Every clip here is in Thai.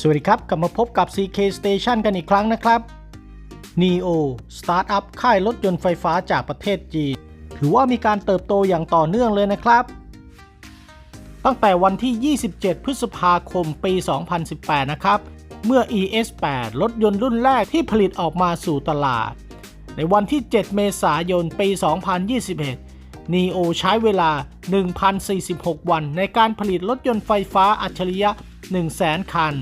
สวัสดีครับ กลับมาพบกับ CK Station กันอีกครั้งนะครับ NEO สตาร์ทอัพค่ายรถยนต์ไฟฟ้าจากประเทศจีน ถือว่ามีการเติบโตอย่างต่อเนื่องเลยนะครับ ตั้งแต่วันที่ 27 พฤษภาคม ปี 2018 นะครับ เมื่อ ES8 รถยนต์รุ่นแรกที่ผลิตออกมาสู่ตลาด ในวันที่ 7 เมษายน ปี 2021 NEO ใช้เวลา 1,046 วันในการผลิตรถยนต์ไฟฟ้าอัจฉริยะ 100,000 คัน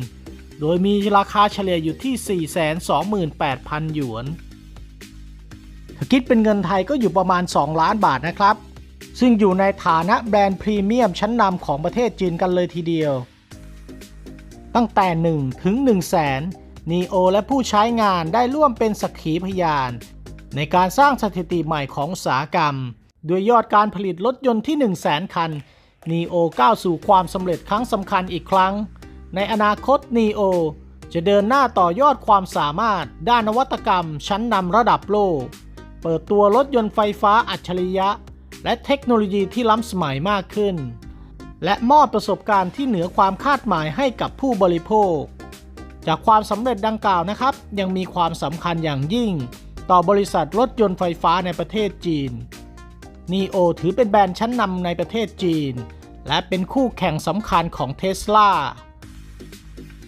โดยมีราคาเฉลี่ยอยู่ที่ 428,000 หยวน ถ้าคิดเป็นเงินไทยก็อยู่ประมาณ 2 ล้านบาทนะครับ ซึ่งอยู่ในฐานะแบรนด์พรีเมียมชั้นนำของประเทศจีนกันเลยทีเดียว ตั้งแต่ 1 ถึง 1 0 0 0 0แสนนีโอและผู้ใช้งานได้ร่วมเป็นสักขีพยาน ในการสร้างสถิติใหม่ของอุตสาหกรรม ด้วยยอดการผลิตรถยนต์ที่ 1 0 0 0 0แสนคัน NEO ก้าวสู่ความสำเร็จครั้งสำคัญอีกครั้ง ในอนาคต NEO จะเดินหน้าต่อยอดความสามารถด้านนวัตกรรมชั้นนำระดับโลก เปิดตัวรถยนต์ไฟฟ้าอัจฉริยะ และเทคโนโลยีที่ล้ำสมัยมากขึ้น และมอบประสบการณ์ที่เหนือความคาดหมายให้กับผู้บริโภค จากความสำเร็จดังกล่าวนะครับ ยังมีความสำคัญอย่างยิ่ง ต่อบริษัทรถยนต์ไฟฟ้าในประเทศจีน NEO ถือเป็นแบรนด์ชั้นนำในประเทศจีน และเป็นคู่แข่งสำคัญของเทสลา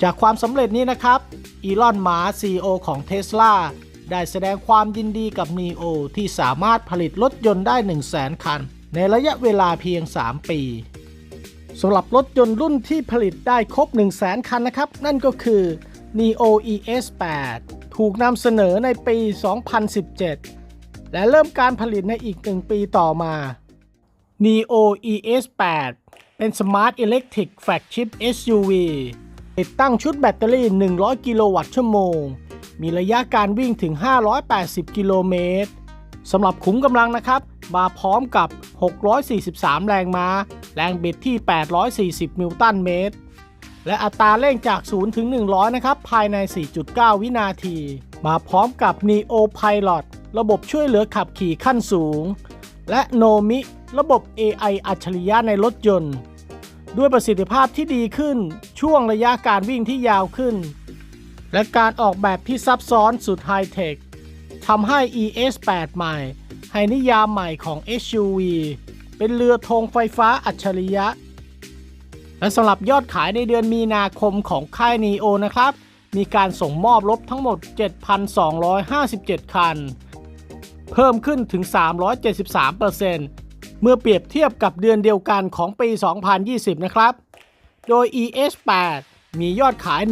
จากความสำเร็จนี้นะครับ อีลอนมาซีโอของเทสลาได้แสดงความยินดีกับ NEO ที่สามารถผลิตรถยนต์ได้ 1 0 0 0 0แสนคัน ในระยะเวลาเพียง 3 ปีสำหรับรถยนต์รุ่นที่ผลิตได้ครบ 1 0 0 0 0แสนคันนะครับ นั่นก็คือ NEO ES8 ถูกนำเสนอในปี 2017 และเริ่มการผลิตในอีก 1 ปีต่อมา NEO ES8 เป็น Smart Electric Flagship SUV ติดตั้งชุดแบตเตอรี่ 100 กิโลวัตต์ชั่วโมง มีระยะการวิ่งถึง 580 กิโลเมตรสำหรับขุมกำลังนะครับ มาพร้อมกับ 643 แรงม้า แรงบิดที่ 840 นิวตันเมตร และอัตราเร่งจาก 0 ถึง 100 นะครับ ภายใน 4.9 วินาที มาพร้อมกับ Neo Pilot ระบบช่วยเหลือขับขี่ขั้นสูง และ Nomi ระบบ AI อัจฉริยะในรถยนต์ ด้วยประสิทธิภาพที่ดีขึ้น ช่วงระยะการวิ่งที่ยาวขึ้น และการออกแบบที่ซับซ้อนสุดไฮเทคทำให้ ES8 ใหม่ ให้นิยามใหม่ของ SUV เป็นเรือธงไฟฟ้าอัจฉริยะ และสำหรับยอดขายในเดือนมีนาคมของค่าย NEO นะครับ มีการส่งมอบรถทั้งหมด 7,257 คัน เพิ่มขึ้นถึง 373%เเมื่อเปรียบเทียบกับเดือนเดียวกันของปี 2020 นะครับ โดย ES8 มียอดขาย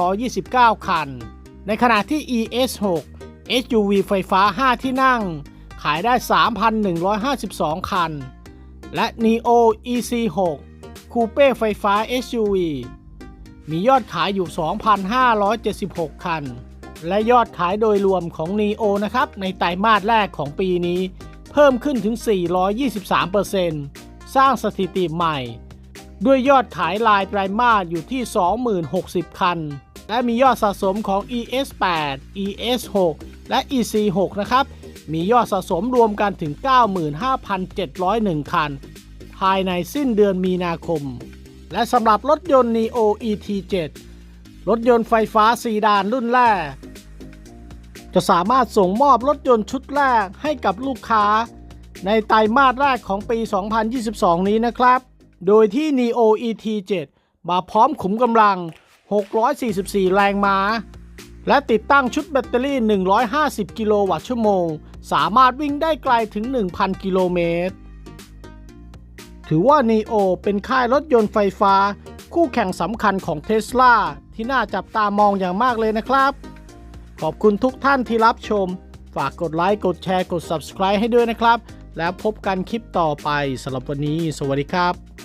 1,529 คัน ในขณะที่ ES6 SUV ไฟฟ้า 5 ที่นั่ง ขายได้ 3,152 คัน และ Neo EC6 คูเป้ไฟฟ้า SUV มียอดขายอยู่ 2,576 คัน และยอดขายโดยรวมของ Neo นะครับ ในไตรมาสแรกของปีนี้ เพิ่มขึ้นถึง 423%สร้างสถิติใหม่ ด้วยยอดขายรายไตรมาสอยู่ที่2060 คัน และมียอดสะสมของ ES8 ES6 และ EC6 นะครับ มียอดสะสมรวมกันถึง 95,701 คัน ภายในสิ้นเดือนมีนาคม และสำหรับรถยนต์ Neo ET7 รถยนต์ไฟฟ้าซีดานรุ่นแรก จะสามารถส่งมอบรถยนต์ชุดแรกให้กับลูกค้า ในไตรมาสแรกของปี 2022 นี้นะครับ โดยที่ Neo ET7 มาพร้อมขุมกำลัง 644 แรงม้า และติดตั้งชุดแบตเตอรี่ 150 กิโลวัตต์ชั่วโมง สามารถวิ่งได้ไกลถึง 1,000 กิโลเมตร ถือว่า Neo เป็นค่ายรถยนต์ไฟฟ้า คู่แข่งสำคัญของเท s l a ที่น่าจับตามองอย่างมากเลยนะครับ ขอบคุณทุกท่านที่รับชม ฝากกดไลค์ กดแชร์ กด Subscribe ให้ด้วยนะครับ แล้วพบกันคลิปต่อไปสำหรับวันนี้ สวัสดีครับ